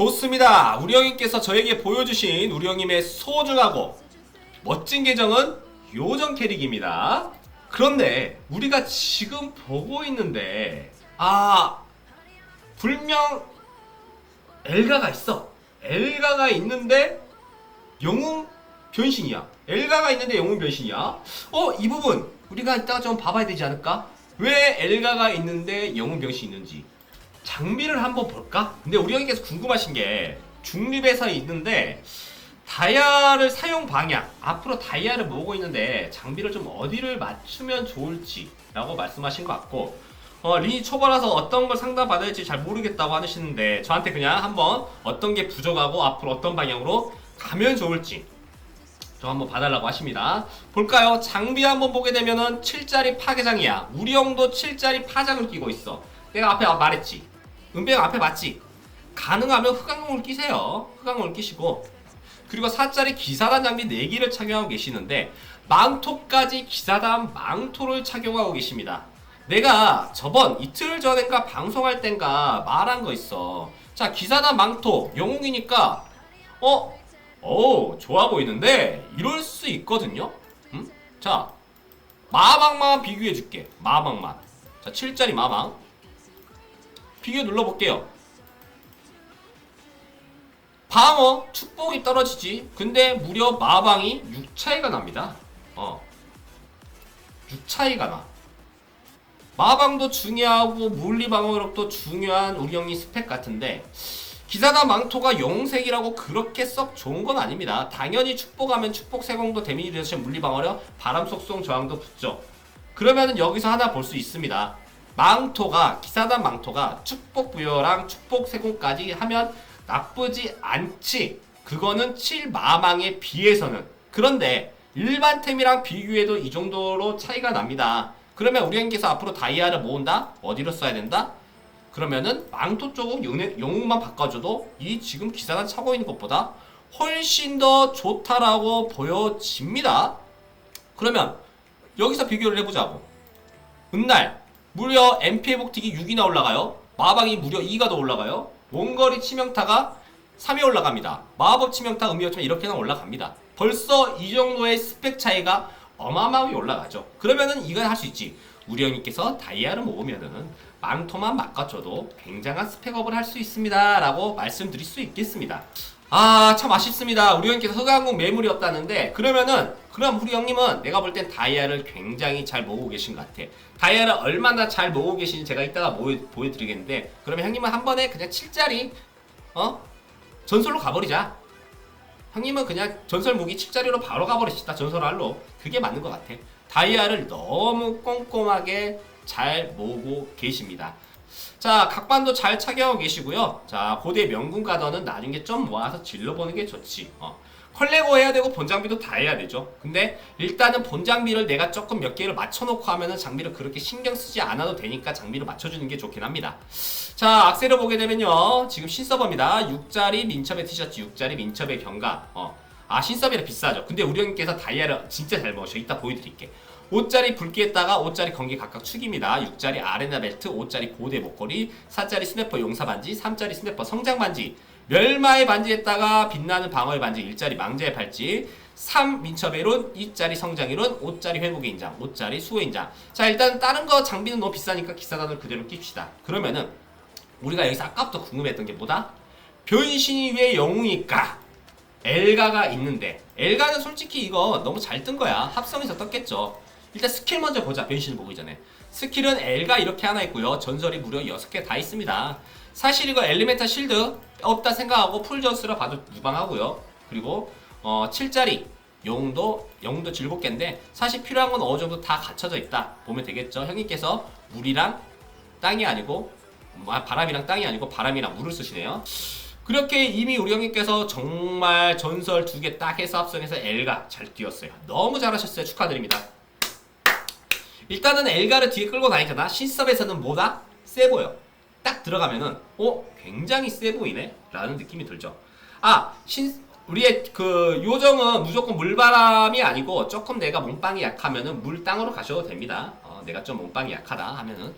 좋습니다. 우리 형님께서 저에게 보여주신 우리 형님의 소중하고 멋진 계정은 요정 캐릭입니다. 그런데 우리가 지금 보고 있는데 아 불명 엘가가 있어. 엘가가 있는데 영웅 변신이야. 엘가가 있는데 영웅 변신이야. 어, 이 부분 우리가 이따가 좀 봐봐야 되지 않을까? 왜 엘가가 있는데 영웅 변신이 있는지. 장비를 한번 볼까? 근데 우리 형님께서 궁금하신 게 중립에서 있는데 다이아를 사용 방향 앞으로 다이아를 모으고 있는데 장비를 좀 어디를 맞추면 좋을지라고 말씀하신 것 같고 어, 린이 초보라서 어떤 걸 상담받아야 할지 잘 모르겠다고 하시는데 저한테 그냥 한번 어떤 게 부족하고 앞으로 어떤 방향으로 가면 좋을지 좀 한번 봐달라고 하십니다. 볼까요? 장비 한번 보게 되면은 7짜리 파괴장이야. 우리 형도 7짜리 파장을 끼고 있어. 내가 앞에 말했지. 은배가 앞에 맞지? 가능하면 흑강공을 끼세요. 흑강공을 끼시고 그리고 4짜리 기사단 장비 4개를 착용하고 계시는데 망토까지 기사단 망토를 착용하고 계십니다. 내가 저번 이틀 전인가 방송할 땐가 말한 거 있어. 자, 기사단 망토 영웅이니까 어? 오, 좋아 보이는데 이럴 수 있거든요. 음? 자, 마방만 비교해 줄게. 마방만. 자, 7짜리 마방. 비교 눌러 볼게요. 방어 축복이 떨어지지. 근데 무려 마방이 6 차이가 납니다. 어. 6 차이가 나. 마방도 중요하고 물리 방어력도 중요한 우리 형님 스펙 같은데 기사단 망토가 영색이라고 그렇게 썩 좋은 건 아닙니다. 당연히 축복하면 축복 세공도 데미지 대신 물리 방어력, 바람 속성 저항도 붙죠. 그러면은 여기서 하나 볼 수 있습니다. 망토가 기사단 망토가 축복 부여랑 축복 세공까지 하면 나쁘지 않지. 그거는 7마망에 비해서는. 그런데 일반 템이랑 비교해도 이 정도로 차이가 납니다. 그러면 우리 형께서 앞으로 다이아를 모은다? 어디로 써야 된다? 그러면은 망토 쪽은 영웅- 영웅만 바꿔줘도 이 지금 기사단 차고 있는 것보다 훨씬 더 좋다라고 보여집니다. 그러면 여기서 비교를 해보자고. 은날 무려 MP 회복틱이 6이나 올라가요. 마방이 무려 2가 더 올라가요. 원거리 치명타가 3이 올라갑니다. 마법 치명타 음이었지만 이렇게는 올라갑니다. 벌써 이 정도의 스펙 차이가 어마어마하게 올라가죠. 그러면은 이건 할 수 있지. 우리 형님께서 다이아를 모으면은 망토만 바꿔줘도 굉장한 스펙업을 할 수 있습니다. 라고 말씀드릴 수 있겠습니다. 아, 참 아쉽습니다. 우리 형님께서 흑암공 매물이 없다는데, 그러면은, 그럼 우리 형님은 내가 볼 땐 다이아를 굉장히 잘 모으고 계신 것 같아. 다이아를 얼마나 잘 모으고 계신지 제가 이따가 보여, 보여드리겠는데, 그러면 형님은 한 번에 그냥 7짜리, 어? 전설로 가버리자. 형님은 그냥 전설 무기 7짜리로 바로 가버리시다. 전설 알로. 그게 맞는 것 같아. 다이아를 너무 꼼꼼하게 잘 모으고 계십니다. 자, 각반도 잘 착용하고 계시고요. 자, 고대 명군 가더는 나중에 좀 모아서 질러보는 게 좋지. 어. 컬레고 해야 되고 본장비도 다 해야 되죠. 근데 일단은 본장비를 내가 조금 몇 개를 맞춰놓고 하면은 장비를 그렇게 신경 쓰지 않아도 되니까 장비를 맞춰주는 게 좋긴 합니다. 자, 악세를 보게 되면요. 지금 신서버입니다. 6짜리 민첩의 티셔츠, 6짜리 민첩의 경가. 어. 아, 신서버라 비싸죠. 근데 우리 형님께서 다이아를 진짜 잘 먹으셔. 이따 보여드릴게. 5짜리 붉기에다가 5짜리 건기 각각 축입니다. 6짜리 아레나 벨트, 5짜리 고대 목걸이, 4짜리 스냅퍼 용사 반지, 3짜리 스냅퍼 성장 반지, 멸마의 반지에다가 빛나는 방어의 반지, 1짜리 망자의 팔찌, 3 민첩의론, 2짜리 성장 이론, 5짜리 회복의 인장, 5짜리 수호의 인장. 자, 일단 다른 거 장비는 너무 비싸니까 기사단을 그대로 낍시다. 그러면은 우리가 여기서 아까부터 궁금했던 게 뭐다? 변신이 왜 영웅일까? 엘가가 있는데 엘가는 솔직히 이거 너무 잘 뜬 거야. 합성해서 떴겠죠. 일단 스킬 먼저 보자. 변신을 보기 전에. 스킬은 엘가 이렇게 하나 있고요. 전설이 무려 6개 다 있습니다. 사실 이거 엘리멘탈 실드 없다 생각하고 풀전스라 봐도 무방하고요. 그리고 어 7짜리 영웅도 영웅도 7개인데 사실 필요한 건 어느 정도 다 갖춰져 있다 보면 되겠죠. 형님께서 물이랑 땅이 아니고 아, 바람이랑 땅이 아니고 바람이랑 물을 쓰시네요. 그렇게 이미 우리 형님께서 정말 전설 두 개 딱 해서 합성해서 엘가 잘 뛰었어요. 너무 잘하셨어요. 축하드립니다. 일단은 엘가를 뒤에 끌고 다니잖아. 신섭에서는 뭐다? 세 보여. 딱 들어가면은 어 굉장히 세 보이네 라는 느낌이 들죠. 아 신 우리의 그 요정은 무조건 물바람이 아니고 조금 내가 몸빵이 약하면은 물 땅으로 가셔도 됩니다. 어, 내가 좀 몸빵이 약하다 하면은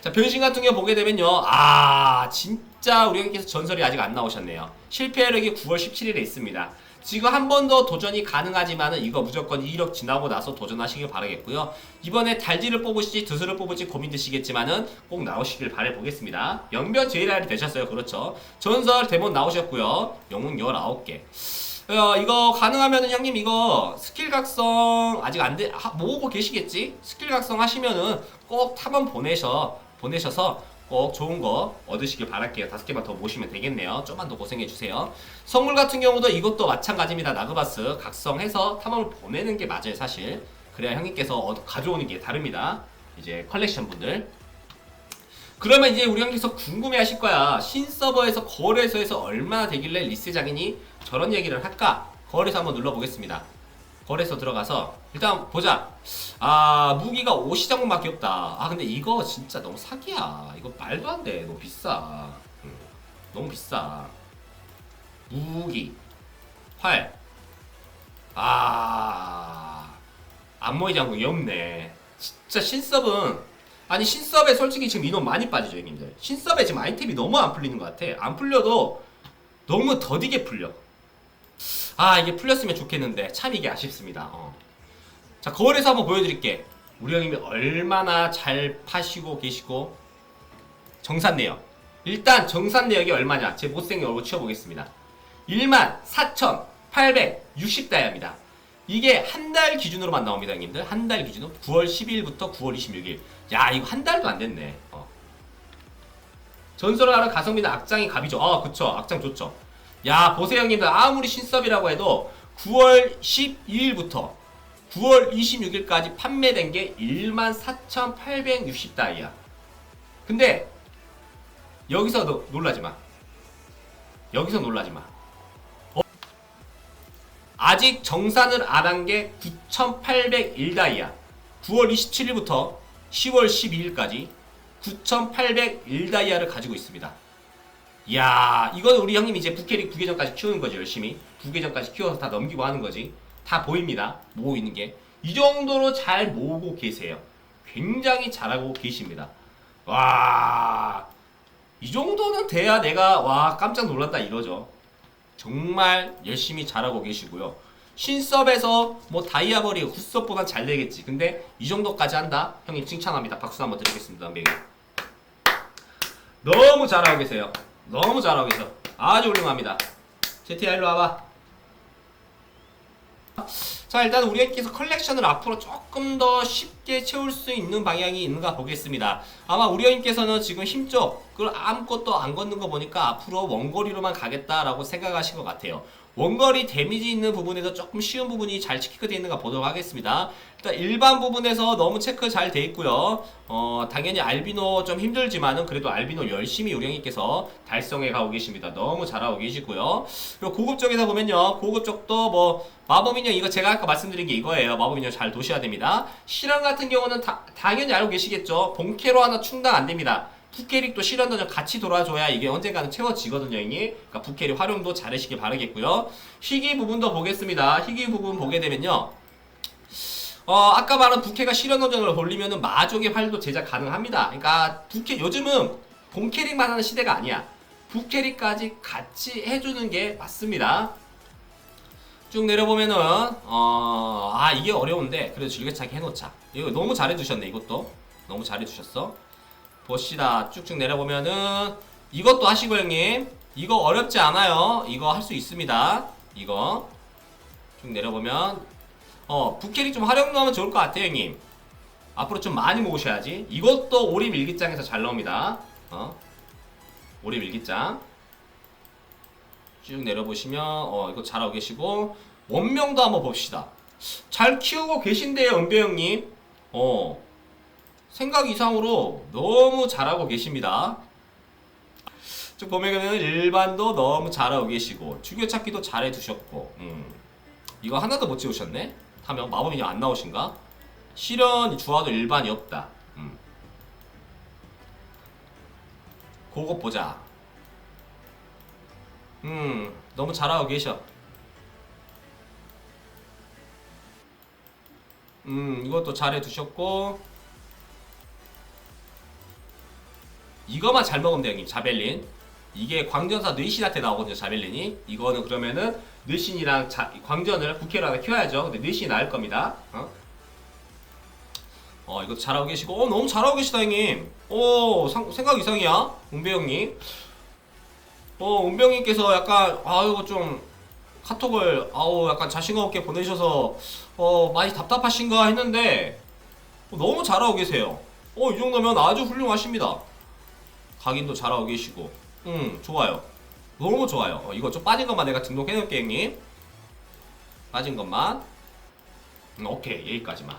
자 변신 같은 경우 보게 되면요 아 진짜 우리 형님께서 전설이 아직 안 나오셨네요 실패력이 9월 17일에 있습니다 지금 한 번 더 도전이 가능하지만은 이거 무조건 1억 지나고 나서 도전하시길 바라겠고요. 이번에 달지를 뽑으실지 드스를 뽑을지 고민되시겠지만은 꼭 나오시길 바라보겠습니다. 연변 JR이 되셨어요. 그렇죠? 전설 대본 나오셨고요. 영웅 19개. 어, 이거 가능하면은 형님 이거 스킬 각성 아직 안 돼, 하, 모으고 계시겠지? 스킬 각성 하시면은 꼭 탑원 보내셔, 보내셔서 꼭 좋은 거 얻으시길 바랄게요. 다섯 개만 더 모시면 되겠네요. 좀만 더 고생해 주세요. 선물 같은 경우도 이것도 마찬가지입니다. 나그바스 각성해서 탐험을 보내는 게 맞아요, 사실. 그래야 형님께서 얻- 가져오는 게 다릅니다. 이제 컬렉션 분들. 그러면 이제 우리 형님께서 궁금해 하실 거야. 신서버에서 거래소에서 얼마나 되길래 리스 장인이 저런 얘기를 할까? 거래소 한번 눌러보겠습니다. 거래소 들어가서 일단 보자. 아 무기가 5시장밖에 없다. 아 근데 이거 진짜 너무 사기야. 이거 말도 안 돼. 너무 비싸. 음, 너무 비싸. 무기, 활. 아 안모이 장군이 없네. 진짜 신섭은 아니 신섭에 솔직히 지금 인원 많이 빠지죠 형님들. 신섭에 지금 아이템이 너무 안 풀리는 것 같아. 안 풀려도 너무 더디게 풀려. 아 이게 풀렸으면 좋겠는데 참 이게 아쉽습니다. 어. 자 거울에서 한번 보여드릴게. 우리 형님이 얼마나 잘 파시고 계시고 정산 내역. 일단 정산 내역이 얼마냐? 제 못생긴 얼굴 치워보겠습니다. 1만 4,860다이아입니다. 이게 한 달 기준으로만 나옵니다, 형님들. 한 달 기준으로 9월 12일부터 9월 26일. 야, 이거 한 달도 안 됐네. 어. 전설을 하는 가성비는 악장이 갑이죠. 아, 그쵸. 악장 좋죠. 야, 보세요, 형님들. 아무리 신섭이라고 해도 9월 12일부터 9월 26일까지 판매된 게 14,860다이아. 근데 여기서 너, 놀라지 마. 여기서 놀라지 마. 어? 아직 정산을 안 한 게 9,801다이아. 9월 27일부터 10월 12일까지 9,801다이아를 가지고 있습니다. 이야, 이건 우리 형님 이제 부캐리 9계정까지 키우는 거지, 열심히. 9계정까지 키워서 다 넘기고 하는 거지. 다 보입니다. 모으고 있는 게. 이 정도로 잘 모으고 계세요. 굉장히 잘하고 계십니다. 와, 이 정도는 돼야 내가, 와, 깜짝 놀랐다 이러죠. 정말 열심히 잘하고 계시고요. 신섭에서 뭐 다이아버리 굿섭보단 잘 되겠지. 근데 이 정도까지 한다? 형님 칭찬합니다. 박수 한번 드리겠습니다. 매일. 너무 잘하고 계세요. 너무 잘하고 계셔. 아주 훌륭합니다. 제티야 일로 와봐. 자 일단 우리께서 컬렉션을 앞으로 조금 더 쉽게 채울 수 있는 방향이 있는가 보겠습니다. 아마 우리님께서는 지금 힘쪽 그걸 아무것도 안 걷는 거 보니까 앞으로 원거리로만 가겠다라고 생각하신 것 같아요. 원거리 데미지 있는 부분에서 조금 쉬운 부분이 잘 체크되어 있는가 보도록 하겠습니다. 일단 일반 부분에서 너무 체크 잘 돼 있고요. 어, 당연히 알비노 좀 힘들지만은 그래도 알비노 열심히 우령님께서 달성해 가고 계십니다. 너무 잘하고 계시고요. 그리고 고급 쪽에서 보면요. 고급 쪽도 뭐 마법 인형 이거 제가 아까 말씀드린 게 이거예요. 마법 인형 잘 도셔야 됩니다. 실험 같은 경우는 다, 당연히 알고 계시겠죠. 본캐로 하나 충당 안 됩니다. 부캐릭도 실현 던전 같이 돌아줘야 이게 언젠가는 채워지거든요, 형님. 그러니까 부캐릭 활용도 잘하시길 바라겠고요. 희귀 부분도 보겠습니다. 희귀 부분 보게 되면요. 어, 아까 말한 부캐가 실현 던전을 돌리면은 마족의 활도 제작 가능합니다. 그러니까 부캐 요즘은 본 캐릭만 하는 시대가 아니야. 부캐릭까지 같이 해주는 게 맞습니다. 쭉 내려보면은 어, 아 이게 어려운데 그래도 즐겨찾기 해놓자. 이거 너무 잘해주셨네 이것도 너무 잘해주셨어. 봅시다. 쭉쭉 내려보면은 이것도 하시고 형님 이거 어렵지 않아요. 이거 할 수 있습니다. 이거 쭉 내려보면 어 부캐릭 좀 활용하면 좋을 것 같아요 형님. 앞으로 좀 많이 모으셔야지. 이것도 오림 일기장에서 잘 나옵니다. 어 오림 일기장 쭉 내려보시면 어 이거 잘하고 계시고 원명도 한번 봅시다. 잘 키우고 계신데요 은배 형님. 어 생각 이상으로 너무 잘하고 계십니다. 쭉 보면은 일반도 너무 잘하고 계시고 주교찾기도 잘해 두셨고 음. 이거 하나도 못 지우셨네? 하면 마법인이 안 나오신가? 실현이 주화도 일반이 없다. 음. 그거 보자. 음, 너무 잘하고 계셔. 음, 이것도 잘해 두셨고 이거만 잘 먹으면 돼요 형님. 자벨린. 이게 광전사 뇌신한테 나오거든요 자벨린이. 이거는 그러면은 뇌신이랑 자, 광전을 국회로 하나 키워야죠. 근데 뇌신이 나을 겁니다. 어? 어 이거 잘하고 계시고. 어 너무 잘하고 계시다 형님. 어 상- 생각 이상이야 은배 형님. 어 은병님께서 약간 아유 좀 카톡을 아우 약간 자신감 없게 보내셔서 어 많이 답답하신가 했는데 어, 너무 잘하고 계세요. 어 이 정도면 아주 훌륭하십니다 각인도 잘하고 계시고. 음. 좋아요. 너무 좋아요. 어, 이거 좀 빠진 것만 내가 등록해 놓을게 형님. 빠진 것만. 음, 오케이. 여기까지만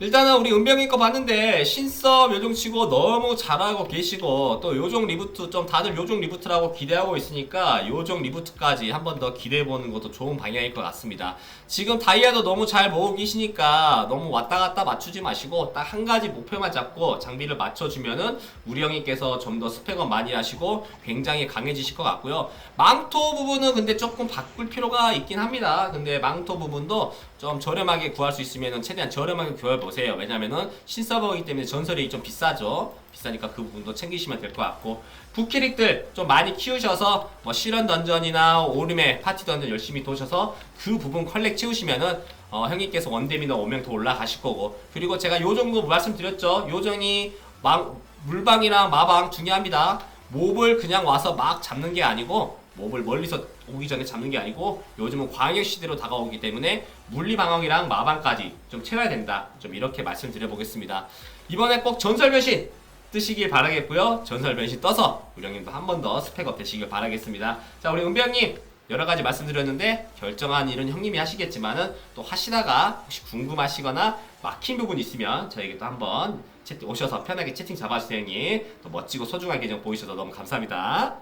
일단은 우리 은병이 거 봤는데 신섭 요정치고 너무 잘하고 계시고 또 요정 리부트 좀 다들 요정 리부트라고 기대하고 있으니까 요정 리부트까지 한 번 더 기대해 보는 것도 좋은 방향일 것 같습니다. 지금 다이아도 너무 잘 모으고 계시니까 너무 왔다 갔다 맞추지 마시고 딱 한 가지 목표만 잡고 장비를 맞춰주면은 우리 형님께서 좀 더 스펙업 많이 하시고 굉장히 강해지실 것 같고요. 망토 부분은 근데 조금 바꿀 필요가 있긴 합니다. 근데 망토 부분도 좀 저렴하게 구할 수 있으면 최대한 저렴하게 구해 보세요. 왜냐면은 신서버이기 때문에 전설이 좀 비싸죠. 비싸니까 그 부분도 챙기시면 될 것 같고 부캐릭들 좀 많이 키우셔서 뭐 실현 던전이나 오름의 파티 던전 열심히 도셔서 그 부분 컬렉 채우시면은 어, 형님께서 원데미너 5명 더 올라가실 거고 그리고 제가 요 정도 말씀드렸죠. 요정이 망, 물방이랑 마방 중요합니다. 몹을 그냥 와서 막 잡는 게 아니고 몹을 멀리서 오기 전에 잡는 게 아니고 요즘은 광역 시대로 다가오기 때문에 물리 방어이랑 마방까지 좀 채워야 된다. 좀 이렇게 말씀드려 보겠습니다. 이번에 꼭 전설 변신 뜨시길 바라겠고요. 전설 변신 떠서 우리 형님도 한 번 더 스펙업 되시길 바라겠습니다. 자, 우리 은배 형님 여러 가지 말씀드렸는데 결정한 일은 형님이 하시겠지만은 또 하시다가 혹시 궁금하시거나 막힌 부분 있으면 저에게 또 한번 오셔서 편하게 채팅 잡아주세요 형님. 또 멋지고 소중한 계정 보이셔서 너무 감사합니다.